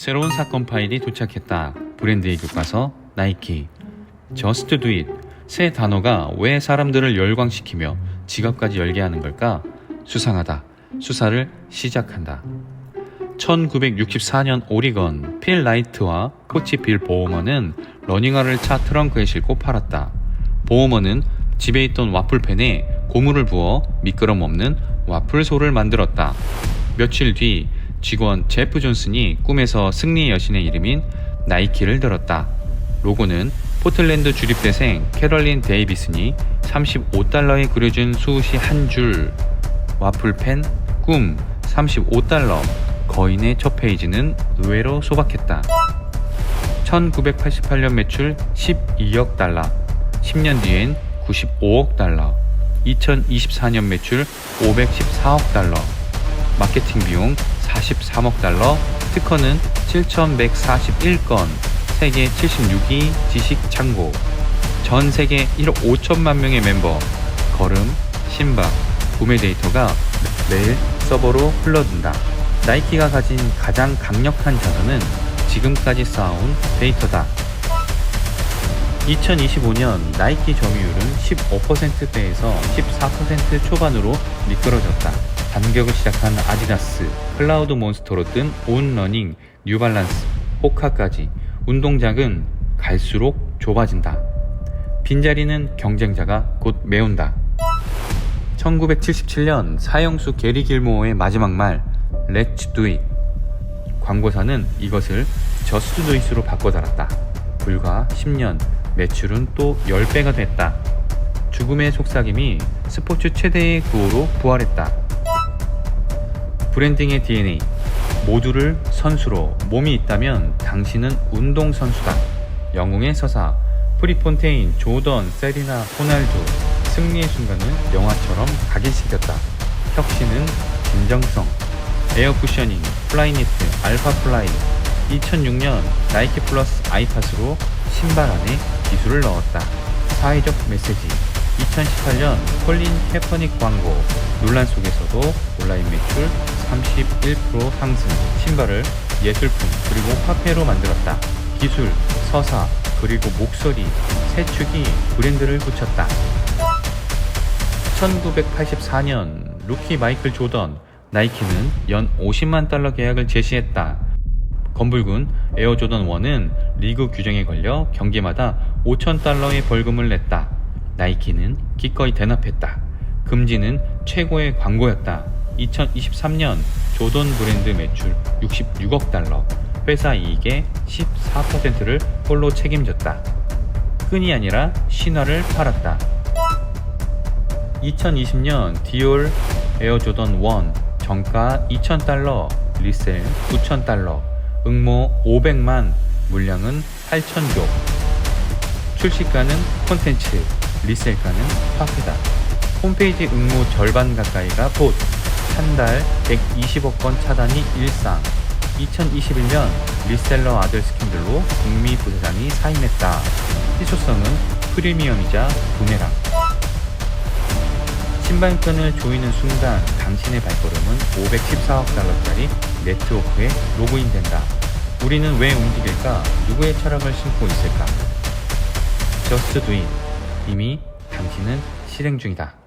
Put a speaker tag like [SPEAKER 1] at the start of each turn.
[SPEAKER 1] 새로운 사건 파일이 도착했다. 브랜드의 교과서 나이키. Just do it. 새 단어가 왜 사람들을 열광시키며 지갑까지 열게 하는 걸까? 수상하다. 수사를 시작한다. 1964년 오리건 필 라이트와 코치 빌 보호머는 러닝화를 차 트렁크에 싣고 팔았다. 보호머는 집에 있던 와플팬에 고무를 부어 미끄럼 없는 와플소를 만들었다. 며칠 뒤 직원 제프 존슨이 꿈에서 승리의 여신의 이름인 나이키를 들었다. 로고는 포틀랜드 주립대생 캐럴린 데이비슨이 35달러에 그려준 수시 한 줄. 와플팬 꿈 35달러. 거인의 첫 페이지는 의외로 소박했다. 1988년 매출 12억 달러, 10년 뒤엔 95억 달러, 2024년 매출 514억 달러, 마케팅 비용 43억 달러, 특허는 7,141건, 세계 76위 지식 창고, 전 세계 1억 5천만 명의 멤버, 걸음, 심박, 구매 데이터가 매일 서버로 흘러든다. 나이키가 가진 가장 강력한 자산은 지금까지 쌓아온 데이터다. 2025년 나이키 점유율은 15%대에서 14% 초반으로 미끄러졌다. 반격을 시작한 아디다스, 클라우드 몬스터로 뜬 온러닝, 뉴발란스, 호카까지 운동장은 갈수록 좁아진다. 빈자리는 경쟁자가 곧 메운다. 1977년 사형수 게리 길모어의 마지막 말 Let's do it 광고사는 이것을 Just do it으로 바꿔 달았다. 불과 10년 매출은 또 10배가 됐다. 죽음의 속삭임이 스포츠 최대의 구호로 부활했다. 브랜딩의 DNA 모두를 선수로 몸이 있다면 당신은 운동선수다. 영웅의 서사 프리폰테인, 조던, 세리나, 호날두 승리의 순간은 영화처럼 각인시켰다. 혁신은 진정성 에어 쿠셔닝, 플라이니트, 알파 플라이 2006년 나이키 플러스 아이팟으로 신발 안에 기술을 넣었다. 사회적 메시지 2018년 콜린 캐퍼닉 광고 논란 속에서도 온라인 매출 31% 상승 신발을 예술품 그리고 화폐로 만들었다. 기술, 서사, 그리고 목소리, 세 축이 브랜드를 붙였다. 1984년 루키 마이클 조던 나이키는 연 50만 달러 계약을 제시했다. 검붉은 에어 조던 1은 리그 규정에 걸려 경기마다 5천 달러의 벌금을 냈다. 나이키는 기꺼이 대납했다. 금지는 최고의 광고였다. 2023년 조던 브랜드 매출 66억 달러, 회사 이익의 14%를 홀로 책임졌다. 끈이 아니라 신화를 팔았다. 2020년 디올 에어 조던 1 정가 2,000달러, 리셀 9,000달러, 응모 500만, 물량은 8,000조. 출시가는 콘텐츠, 리셀가는 화폐다. 홈페이지 응모 절반 가까이가 봇, 한 달 120억 건 차단이 일상. 2021년 리셀러 아들 스캔들로 북미 부사장이 사임했다. 희소성은 프리미엄이자 부메랑. 신발끈을 조이는 순간 당신의 발걸음은 514억 달러짜리 네트워크에 로그인된다. 우리는 왜 움직일까? 누구의 철학을 신고 있을까? Do it. 이미 당신은 실행 중이다.